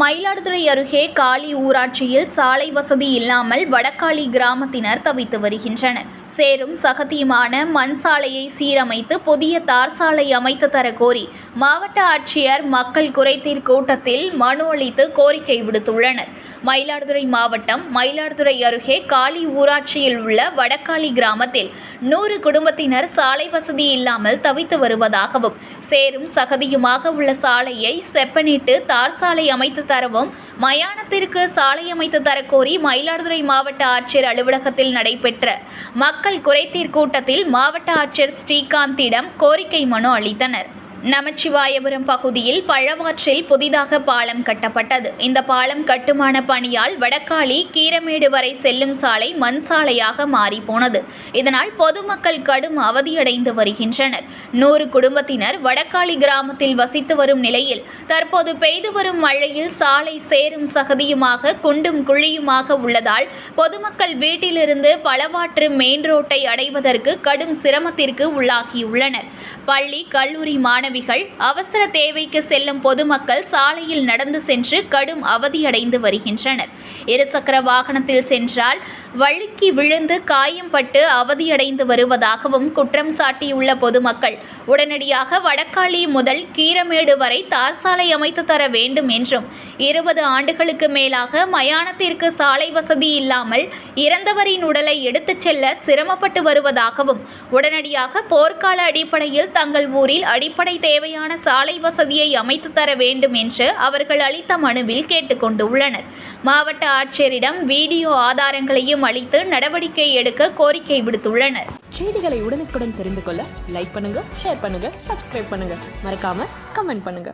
மயிலாடுதுறை அருகே காளி ஊராட்சியில் சாலை வசதி இல்லாமல் வடக்காளி கிராமத்தினர் தவித்து வருகின்றனர். சேரும் சகதியுமான மண் சாலையை சீரமைத்து புதிய தார் சாலை அமைத்து தர கோரி மாவட்ட ஆட்சியர் மக்கள் குறைதீர் கூட்டத்தில் மனு அளித்து கோரிக்கை விடுத்துள்ளனர். மயிலாடுதுறை மாவட்டம் மயிலாடுதுறை அருகே காளி ஊராட்சியில் உள்ள வடக்காளி கிராமத்தில் நூறு குடும்பத்தினர் சாலை வசதி இல்லாமல் தவித்து வருவதாகவும் சேரும் சகதியுமாக உள்ள சாலையை செப்பனிட்டு தார் சாலை அமைத்து தரவும் மயானத்திற்கு சாலை அமைத்து தரக்கோரி மயிலாடுதுறை மாவட்ட ஆட்சியர் அலுவலகத்தில் நடைபெற்ற மக்கள் குறைதீர் கூட்டத்தில் மாவட்ட ஆட்சியர் ஸ்ரீகாந்திடம் கோரிக்கை மனு அளித்தனர். நமச்சிவாயபுரம் பகுதியில் பழவாற்றில் புதிதாக பாலம் கட்டப்பட்டது. இந்த பாலம் கட்டுமான பணியால் வடக்காளி கீரமேடு வரை செல்லும் சாலை மண் சாலையாக மாறிப்போனது இதனால் பொதுமக்கள் கடும் அவதியடைந்து வருகின்றனர். நூறு குடும்பத்தினர் வடக்காளி கிராமத்தில் வசித்து வரும் நிலையில் தற்போது பெய்து வரும் மழையில் சாலை சேரும் சகதியுமாக குண்டும் குழியுமாக உள்ளதால் பொதுமக்கள் வீட்டிலிருந்து பழவாற்று மெயின் ரோட்டை அடைவதற்கு கடும் சிரமத்திற்கு உள்ளாகியுள்ளனர். பள்ளி கல்லூரி மாணவிகள் அவசர தேவைக்கு செல்லும் பொதுமக்கள் சாலையில் நடந்து சென்று கடும் அவதியடைந்து வருகின்றனர். இருசக்கர வாகனத்தில் சென்றால் வழுக்கி விழுந்து காயம்பட்டு அவதியடைந்து வருவதாகவும் குற்றம் சாட்டியுள்ள பொதுமக்கள் உடனடியாக வடக்காளி முதல் கீரமேடு வரை தார் சாலை அமைத்து தர வேண்டும் என்றும் இருபது ஆண்டுகளுக்கு மேலாக மயானத்திற்கு சாலை வசதி இல்லாமல் இறந்தவரின் உடலை எடுத்துச் செல்ல சிரமப்பட்டு வருவதாகவும் உடனடியாக போர்க்கால அடிப்படையில் தங்கள் ஊரில் அடிப்படை தேவையான சாலை வசதியை அமைத்து தர வேண்டும் என்று அவர்கள் அளித்த மனுவில் கேட்டுக்கொண்டுள்ளனர். மாவட்ட ஆட்சியரிடம் வீடியோ ஆதாரங்களையும் அளித்து நடவடிக்கை எடுக்க கோரிக்கை விடுத்துள்ளனர். செய்திகளை உடனுக்குடன் தெரிந்து கொள்ள லைக் பண்ணுங்க ஷேர் பண்ணுங்க சப்ஸ்கிரைப் பண்ணுங்க. மறக்காம கமெண்ட் பண்ணுங்க.